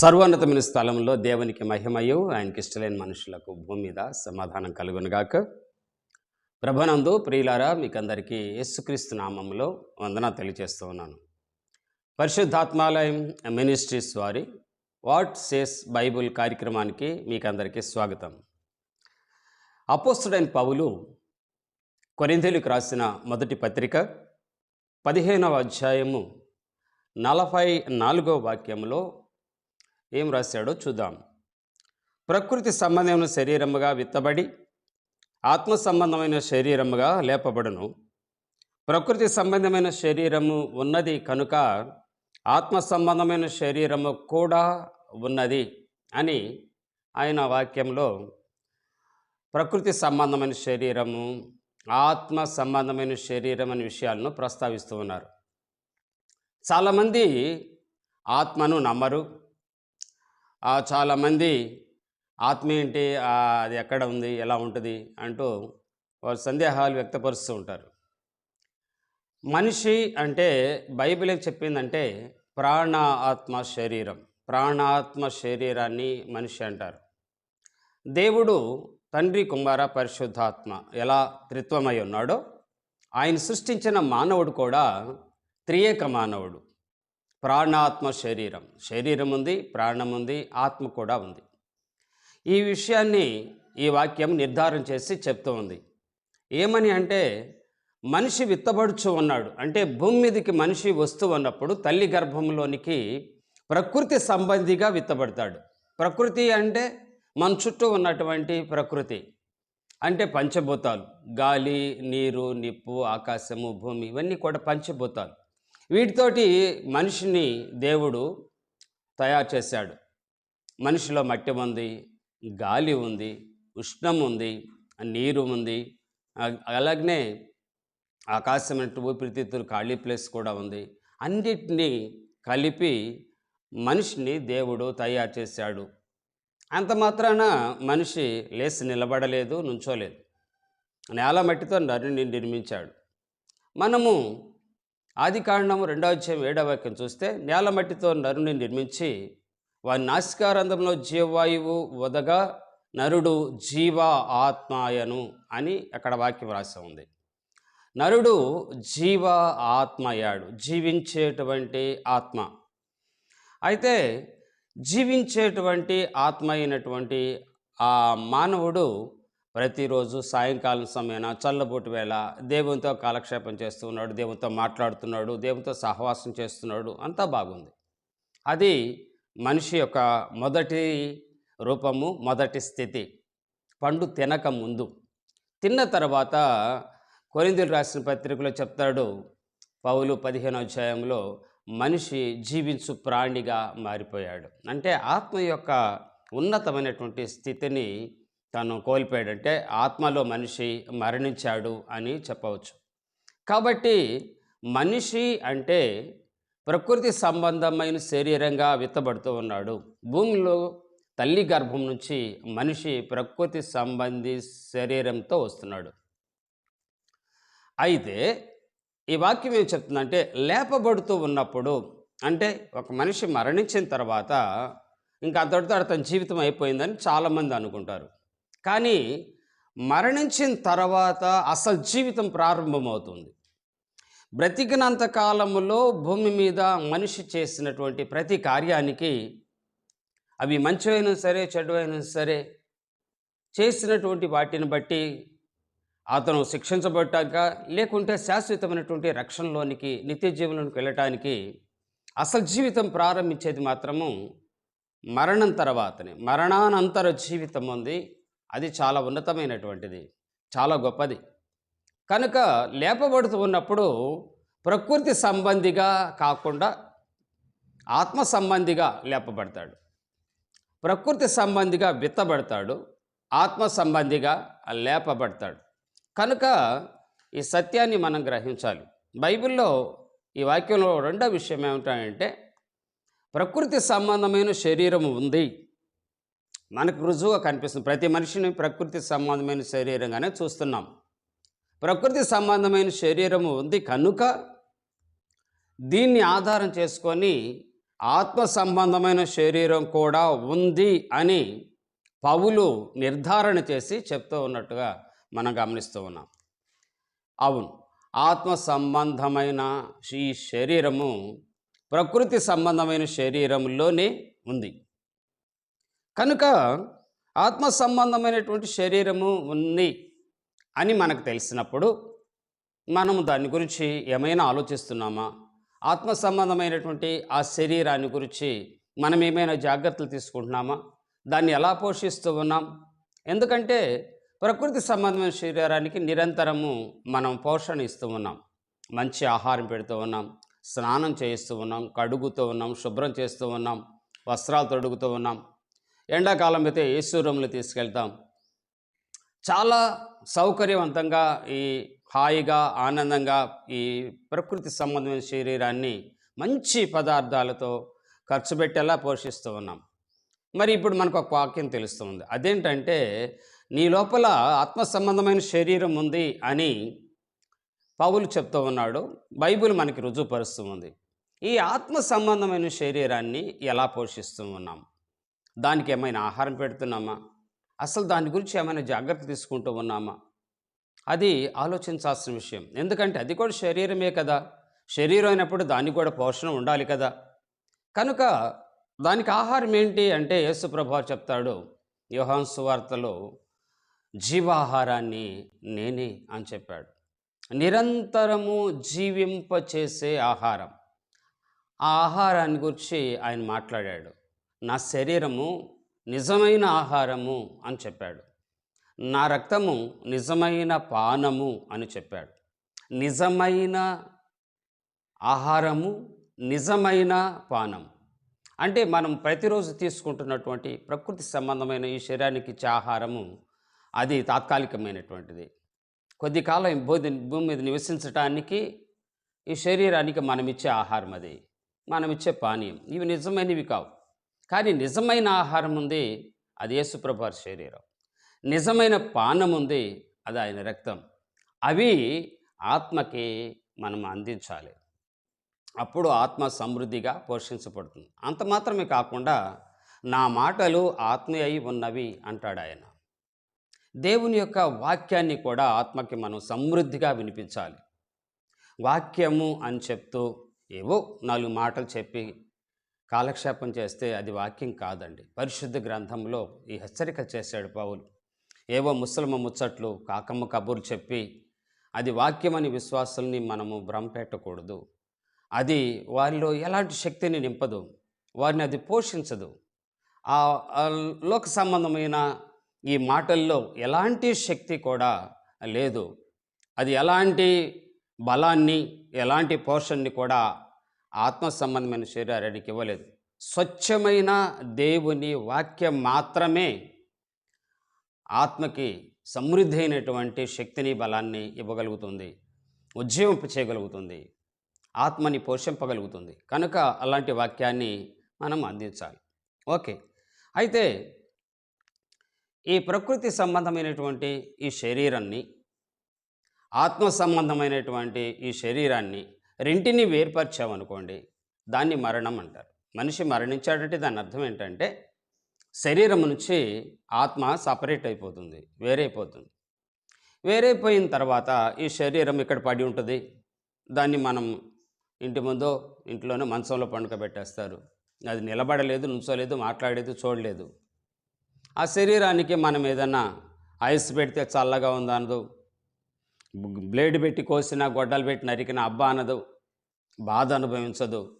సర్వోన్నతమైన స్థలంలో దేవునికి మహిమయు ఆయనకి ఇష్టలేని మనుషులకు భూమి మీద సమాధానం కలుగునుగాక. ప్రభనందు ప్రియులారా మీకందరికీ యేసుక్రీస్తు నామంలో వందన తెలియజేస్తూ ఉన్నాను. పరిశుద్ధాత్మాలయం మినిస్ట్రీస్ వారి వాట్ సేస్ బైబుల్ కార్యక్రమానికి మీకందరికీ స్వాగతం. అపోస్తుడైన పౌలు కొరింథీలకు రాసిన మొదటి పత్రిక పదిహేనవ అధ్యాయము నలభై నాలుగో వాక్యంలో ఏం రాశాడో చూద్దాం. ప్రకృతి సంబంధమైన శరీరముగా విత్తబడి ఆత్మ సంబంధమైన శరీరముగా లేపబడును. ప్రకృతి సంబంధమైన శరీరము ఉన్నది కనుక ఆత్మ సంబంధమైన శరీరము కూడా ఉన్నది అని ఆయన వాక్యంలో ప్రకృతి సంబంధమైన శరీరము ఆత్మ సంబంధమైన శరీరం అనే విషయాలను ప్రస్తావిస్తూ ఉన్నారు. చాలామంది ఆత్మను నమ్మరు చాలామంది ఆత్మ ఏంటి అది ఎక్కడ ఉంది ఎలా ఉంటుంది అంటూ వారు సందేహాలు వ్యక్తపరుస్తూ ఉంటారు. మనిషి అంటే బైబిల్ చెప్పిందంటే ప్రాణ ఆత్మ శరీరం. ప్రాణాత్మ శరీరాన్ని మనిషి అంటారు. దేవుడు తండ్రి కుమార పరిశుద్ధాత్మ ఎలా త్రిత్వమై ఉన్నాడో ఆయన సృష్టించిన మానవుడు కూడా త్రియేక మానవుడు. ప్రాణాత్మ శరీరం. శరీరం ఉంది ప్రాణం ఉంది ఆత్మ కూడా ఉంది. ఈ విషయాన్ని ఈ వాక్యం నిర్ధారం చేసి చెప్తూ ఉంది. ఏమని అంటే మనిషి విత్తబడుచు ఉన్నాడు. అంటే భూమి మీదకి మనిషి వస్తూ ఉన్నప్పుడు తల్లి గర్భంలోనికి ప్రకృతి సంబంధిగా విత్తబడతాడు. ప్రకృతి అంటే మన చుట్టూ ఉన్నటువంటి ప్రకృతి. అంటే పంచభూతాలు. గాలి నీరు నిప్పు ఆకాశము భూమి ఇవన్నీ కూడా పంచభూతాలు. వీటితోటి మనిషిని దేవుడు తయారు చేశాడు. మనిషిలో మట్టి ఉంది గాలి ఉంది ఉష్ణం ఉంది నీరు ఉంది. అలాగనే ఆకాశం అంటే ఊపిరితిత్తులు ఖాళీ ప్లేస్ కూడా ఉంది. అన్నిటినీ కలిపి మనిషిని దేవుడు తయారు చేశాడు. అంత మాత్రాన మనిషి లేచి నిలబడలేదు నుంచోలేదు. నేల మట్టితో నరుని నిర్మించాడు. మనము ఆది కాండము రెండవ అధ్యాయం ఏడవ వాక్యం చూస్తే నేల మట్టితో నరుని నిర్మించి వారి నాసికారంధంలో జీవవాయువు వదగా నరుడు జీవ ఆత్మాయను అని అక్కడ వాక్యం రాసి ఉంది. నరుడు జీవ ఆత్మయాడు జీవించేటువంటి ఆత్మ. అయితే జీవించేటువంటి ఆత్మ అయినటువంటి ఆ మానవుడు ప్రతిరోజు సాయంకాలం సమయాన చల్లబోటి వేళ దేవునితో కాలక్షేపం చేస్తున్నాడు దేవునితో మాట్లాడుతున్నాడు దేవునితో సహవాసం చేస్తున్నాడు అంతా బాగుంది. అది మనిషి యొక్క మొదటి రూపము మొదటి స్థితి. పండు తినక ముందు. తిన్న తర్వాత కొరిందులు రాసిన పత్రికలో చెప్తాడు పౌలు పదిహేను అధ్యాయంలో మనిషి జీవించు ప్రాణిగా మారిపోయాడు. అంటే ఆత్మ యొక్క ఉన్నతమైనటువంటి స్థితిని తను కోల్పోయాడంటే ఆత్మలో మనిషి మరణించాడు అని చెప్పవచ్చు. కాబట్టి మనిషి అంటే ప్రకృతి సంబంధమైన శరీరంగా విత్తబడుతూ ఉన్నాడు. భూమిలో తల్లి గర్భం నుంచి మనిషి ప్రకృతి సంబంధి శరీరంతో వస్తున్నాడు. అయితే ఈ వాక్యం ఏం చెప్తుందంటే లేపబడుతూ ఉన్నప్పుడు అంటే ఒక మనిషి మరణించిన తర్వాత ఇంకా అంతటితో అతని జీవితం అయిపోయిందని చాలామంది అనుకుంటారు. కానీ మరణించిన తర్వాత అసలు జీవితం ప్రారంభమవుతుంది. బ్రతికినంత కాలంలో భూమి మీద మనిషి చేసినటువంటి ప్రతి కార్యానికి అవి మంచివైనా సరే చెడువైనా సరే చేసినటువంటి వాటిని బట్టి అతను శిక్షించబడ్డాక లేకుంటే శాశ్వతమైనటువంటి రక్షణలోనికి నిత్య జీవనంలోకి వెళ్ళటానికి అసలు జీవితం ప్రారంభించేది మాత్రము మరణం తర్వాతనే. మరణానంతర జీవితం ఉంది. అది చాలా ఉన్నతమైనటువంటిది చాలా గొప్పది. కనుక లేపబడుతూ ఉన్నప్పుడు ప్రకృతి సంబంధిగా కాకుండా ఆత్మ సంబంధిగా లేపబడతాడు. ప్రకృతి సంబంధిగా విత్తబడతాడు ఆత్మ సంబంధిగా లేపబడతాడు. కనుక ఈ సత్యాన్ని మనం గ్రహించాలి. బైబిల్లో ఈ వాక్యంలో రెండో విషయం ఏమిటంటే ప్రకృతి సంబంధమైన శరీరం ఉంది. మనకు రుజువుగా కనిపిస్తుంది. ప్రతి మనిషిని ప్రకృతి సంబంధమైన శరీరంగానే చూస్తున్నాం. ప్రకృతి సంబంధమైన శరీరము ఉంది కనుక దీన్ని ఆధారం చేసుకొని ఆత్మ సంబంధమైన శరీరం కూడా ఉంది అని పౌలు నిర్ధారణ చేసి చెప్తూ ఉన్నట్టుగా మనం గమనిస్తూ ఉన్నాం. అవును ఆత్మ సంబంధమైన ఈ శరీరము ప్రకృతి సంబంధమైన శరీరంలోనే ఉంది. కనుక ఆత్మ సంబంధమైనటువంటి శరీరము ఉంది అని మనకు తెలిసినప్పుడు మనము దాని గురించి ఏమైనా ఆలోచిస్తున్నామా? ఆత్మ సంబంధమైనటువంటి ఆ శరీరాన్ని గురించి మనం ఏమైనా జాగ్రత్తలు తీసుకుంటున్నామా? దాన్ని ఎలా పోషిస్తూ ఉన్నాం? ఎందుకంటే ప్రకృతి సంబంధమైన శరీరానికి నిరంతరము మనం పోషణ ఇస్తూ ఉన్నాం. మంచి ఆహారం పెడుతూ ఉన్నాం స్నానం చేయిస్తూ ఉన్నాం కడుగుతూ ఉన్నాం శుభ్రం చేస్తూ ఉన్నాం వస్త్రాలు తొడుగుతూ ఉన్నాం ఎండాకాలం అయితే ఏసూరంలో తీసుకెళ్తాం. చాలా సౌకర్యవంతంగా ఈ హాయిగా ఆనందంగా ఈ ప్రకృతి సంబంధమైన శరీరాన్ని మంచి పదార్థాలతో ఖర్చు పెట్టేలా పోషిస్తూ ఉన్నాం. మరి ఇప్పుడు మనకు ఒక వాక్యం తెలుస్తుంది. అదేంటంటే నీ లోపల ఆత్మ సంబంధమైన శరీరం ఉంది అని పౌలు చెప్తూ ఉన్నాడు. బైబిల్ మనకి రుజువుపరుస్తూ ఉంది. ఈ ఆత్మ సంబంధమైన శరీరాన్ని ఎలా పోషిస్తూ ఉన్నాం? దానికి ఏమైనా ఆహారం పెడుతున్నామా? అసలు దాని గురించి ఏమైనా జాగ్రత్త తీసుకుంటూ ఉన్నామా? అది ఆలోచించాల్సిన విషయం. ఎందుకంటే అది కూడా శరీరమే కదా. శరీరం అయినప్పుడు దానికి కూడా పోషణ ఉండాలి కదా. కనుక దానికి ఆహారం ఏంటి అంటే యేసు చెప్తాడు యోహాన్ సువార్తలో జీవాహారాన్ని నేనే అని చెప్పాడు. నిరంతరము జీవింపచేసే ఆహారం. ఆ ఆహారాన్ని గురించి ఆయన మాట్లాడాడు. నా శరీరము నిజమైన ఆహారము అని చెప్పాడు. నా రక్తము నిజమైన పానము అని చెప్పాడు. నిజమైన ఆహారము నిజమైన పానం అంటే మనం ప్రతిరోజు తీసుకుంటున్నటువంటి ప్రకృతి సంబంధమైన ఈ శరీరానికి ఇచ్చే ఆహారము అది తాత్కాలికమైనటువంటిది. కొద్ది కాలం భూమి భూమి మీద నివసించటానికి ఈ శరీరానికి మనం ఇచ్చే ఆహారం అది. మనం ఇచ్చే పానీయం. ఇవి నిజమైనవి కావు. కానీ నిజమైన ఆహారం ఉంది అది యేసుప్రభారి శరీరం. నిజమైన పానం ఉంది అది ఆయన రక్తం. అవి ఆత్మకి మనం అందించాలి. అప్పుడు ఆత్మ సమృద్ధిగా పోషించబడుతుంది. అంత మాత్రమే కాకుండా నా మాటలు ఆత్మీయ అయి ఉన్నవి అంటాడు ఆయన. దేవుని యొక్క వాక్యాన్ని కూడా ఆత్మకి మనం సమృద్ధిగా వినిపించాలి. వాక్యము అని చెప్తూ ఏవో నాలుగు మాటలు చెప్పి కాలక్షేపం చేస్తే అది వాక్యం కాదండి. పరిశుద్ధ గ్రంథంలో ఈ హెచ్చరిక చేశాడు పౌలు. ఏవో ముసలమ్మ ముచ్చట్లు కాకమ్మ కబుర్లు చెప్పి అది వాక్యమని విశ్వాసుల్ని మనము భ్రమపెట్టకూడదు. అది వారిలో ఎలాంటి శక్తిని నింపదు వారిని అది పోషించదు. ఆ ఆ లోక సంబంధమైన ఈ మాటల్లో ఎలాంటి శక్తి కూడా లేదు. అది ఎలాంటి బలాన్ని ఎలాంటి పోషణని కూడా ఆత్మ సంబంధమైన శరీరానికి ఇవ్వలేదు. స్వచ్ఛమైన దేవుని వాక్యం మాత్రమే ఆత్మకి సమృద్ధి అయినటువంటి శక్తిని బలాన్ని ఇవ్వగలుగుతుంది. ఉజ్జీవింప చేయగలుగుతుంది. ఆత్మని పోషింపగలుగుతుంది. కనుక అలాంటి వాక్యాన్ని మనం అందించాలి. ఓకే. అయితే ఈ ప్రకృతి సంబంధమైనటువంటి ఈ శరీరాన్ని ఆత్మ సంబంధమైనటువంటి ఈ శరీరాన్ని రెంటిని వేర్పరిచామనుకోండి దాన్ని మరణం అంటారు. మనిషి మరణించాడంటే దాని అర్థం ఏంటంటే శరీరం నుంచి ఆత్మ సపరేట్ అయిపోతుంది వేరైపోతుంది. వేరైపోయిన తర్వాత ఈ శరీరం ఇక్కడ పడి ఉంటుంది? దాన్ని మనం ఇంటి ముందో ఇంట్లోనే మంచంలో పండుకబెట్టేస్తారు అది నిలబడలేదు నుంచోలేదు మాట్లాడలేదు చూడలేదు. ఆ శరీరానికి మనం ఏదన్నా ఐస్ పెడితే చల్లగా ఉందనదు అనదు బ్లేడ్ పెట్టి కోసినా గొడ్డలు పెట్టి నరికిన అబ్బా అనదు. బాధ అనుభవించదు.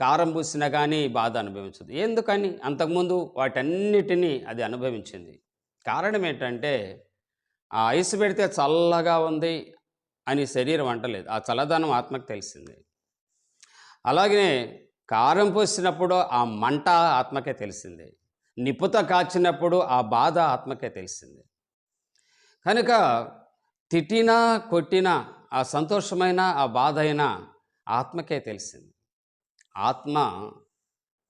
కారం పూసినా కానీ బాధ అనుభవించదు. ఎందుకని? అంతకుముందు వాటన్నిటినీ అది అనుభవించింది. కారణం ఏంటంటే ఆ ఐస్ పెడితే చల్లగా ఉంది అని శరీరం అంటలేదు. ఆ చల్లదనం ఆత్మకు తెలిసింది. అలాగే కారం పోసినప్పుడు ఆ మంట ఆత్మకే తెలిసింది. నిపుత కాచినప్పుడు ఆ బాధ ఆత్మకే తెలిసింది. కనుక తిట్టినా కొట్టినా ఆ సంతోషమైన ఆ బాధ అయినా ఆత్మకే తెలిసింది. ఆత్మ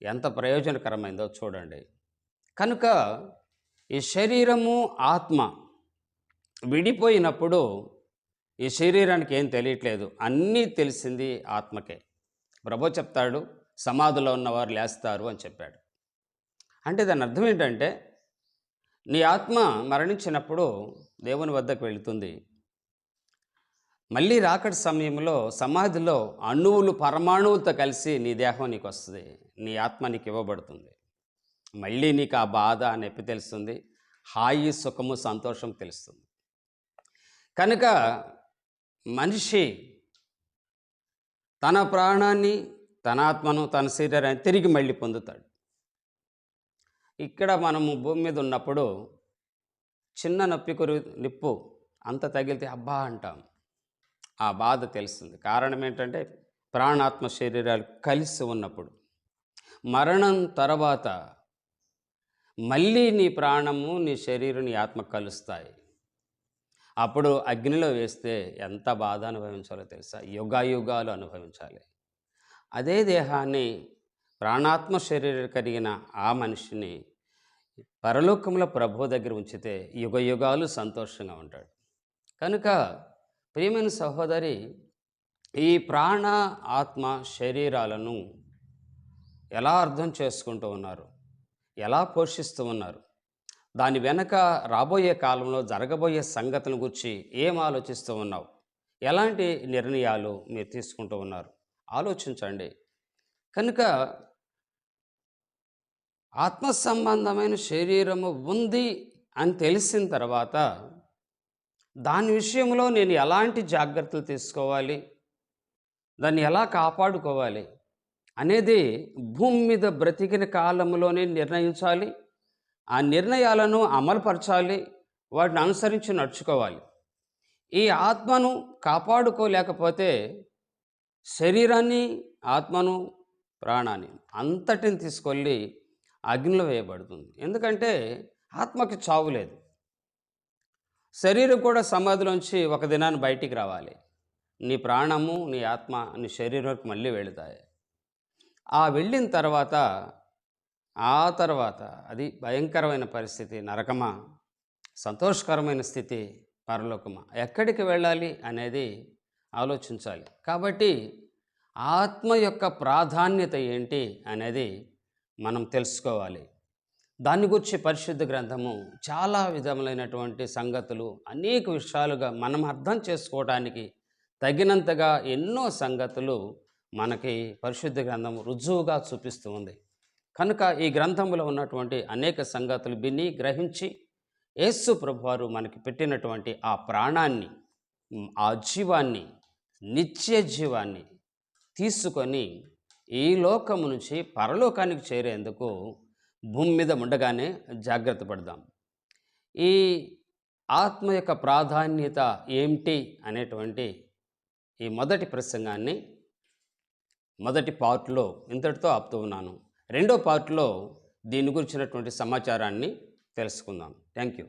ఎంత ప్రయోజనకరమైందో చూడండి. కనుక ఈ శరీరము ఆత్మ విడిపోయినప్పుడు ఈ శరీరానికి ఏం తెలియట్లేదు. అన్నీ తెలిసింది ఆత్మకే. ప్రభు చెప్తాడు సమాధిలో ఉన్నవారు లేస్తారు అని చెప్పాడు. అంటే దాని అర్థం ఏంటంటే నీ ఆత్మ మరణించినప్పుడు దేవుని వద్దకు వెళుతుంది. మళ్ళీ రాకటి సమయంలో సమాధిలో అణువులు పరమాణువులతో కలిసి నీ దేహం నీకు వస్తుంది. నీ ఆత్మ నీకు ఇవ్వబడుతుంది. మళ్ళీ నీకు ఆ బాధ నొప్పి తెలుస్తుంది. హాయి సుఖము సంతోషం తెలుస్తుంది. కనుక మనిషి తన ప్రాణాన్ని తన ఆత్మను తన శరీరాన్ని తిరిగి మళ్ళీ పొందుతాడు. ఇక్కడ మనము భూమి మీద ఉన్నప్పుడు చిన్న నొప్పి కొరి నిప్పు అంత తగిలితే అబ్బా అంటాం. ఆ బాధ తెలుస్తుంది. కారణం ఏంటంటే ప్రాణాత్మ శరీరాలు కలిసి ఉన్నప్పుడు. మరణం తర్వాత మళ్ళీ నీ ప్రాణము నీ శరీరం నీ ఆత్మ కలుస్తాయి. అప్పుడు అగ్నిలో వేస్తే ఎంత బాధ అనుభవించాలో తెలుసా? యుగాయుగాలు అనుభవించాలి. అదే దేహాన్ని ప్రాణాత్మ శరీరం కలిగిన ఆ మనిషిని పరలోకంలో ప్రభు దగ్గర ఉంచితే యుగ యుగాలు సంతోషంగా ఉంటాడు. కనుక ప్రియమైన సహోదరి ఈ ప్రాణ ఆత్మ శరీరాలను ఎలా అర్థం చేసుకుంటూ ఉన్నారు? ఎలా పోషిస్తూ ఉన్నారు? దాని వెనక రాబోయే కాలంలో జరగబోయే సంగతులను గురించి ఏం ఆలోచిస్తూ ఉన్నావు? ఎలాంటి నిర్ణయాలు మీరు తీసుకుంటూ ఉన్నారు? ఆలోచించండి. కనుక ఆత్మ సంబంధమైన శరీరము ఉంది అని తెలిసిన తర్వాత దాని విషయంలో నేను ఎలాంటి జాగ్రత్తలు తీసుకోవాలి? దాన్ని ఎలా కాపాడుకోవాలి? అనేది భూమి మీద బ్రతికిన కాలంలోనే నిర్ణయించాలి. ఆ నిర్ణయాలను అమలుపరచాలి. వాటిని అనుసరించి నడుచుకోవాలి. ఈ ఆత్మను కాపాడుకోలేకపోతే శరీరాన్ని ఆత్మను ప్రాణాన్ని అంతటిని తీసుకెళ్ళి అగ్నిలో వేయబడుతుంది. ఎందుకంటే ఆత్మకి చావు లేదు. శరీరం కూడా సమాధిలోంచి ఒక దినాన్ని బయటికి రావాలి. నీ ప్రాణము నీ ఆత్మ నీ శరీరంకి మళ్ళీ వెళుతాయి. ఆ వెళ్ళిన తర్వాత ఆ తర్వాత అది భయంకరమైన పరిస్థితి నరకమా సంతోషకరమైన స్థితి పరలోకమా. ఎక్కడికి వెళ్ళాలి అనేది ఆలోచించాలి. కాబట్టి ఆత్మ యొక్క ప్రాధాన్యత ఏంటి అనేది మనం తెలుసుకోవాలి. దాన్ని గురించి పరిశుద్ధ గ్రంథము చాలా విధములైనటువంటి సంగతులు అనేక విషయాలుగా మనం అర్థం చేసుకోవడానికి తగినంతగా ఎన్నో సంగతులు మనకి పరిశుద్ధ గ్రంథం రుజువుగా చూపిస్తూ ఉంది. కనుక ఈ గ్రంథంలో ఉన్నటువంటి అనేక సంగతులు విని గ్రహించి యేసు ప్రభువారు మనకి పెట్టినటువంటి ఆ ప్రాణాన్ని ఆ జీవాన్ని నిత్య జీవాన్ని తీసుకొని ఈ లోకము నుంచి పరలోకానికి చేరేందుకు భూమి మీద ఉండగానే జాగ్రత్త పడదాం. ఈ ఆత్మ యొక్క ప్రాధాన్యత ఏమిటి అనేటువంటి ఈ మొదటి ప్రసంగాన్ని మొదటి పార్ట్లో ఇంతటితో ఆపుతూ ఉన్నాను. రెండో పార్ట్లో దీని గురించినటువంటి సమాచారాన్ని తెలుసుకుందాం. Thank you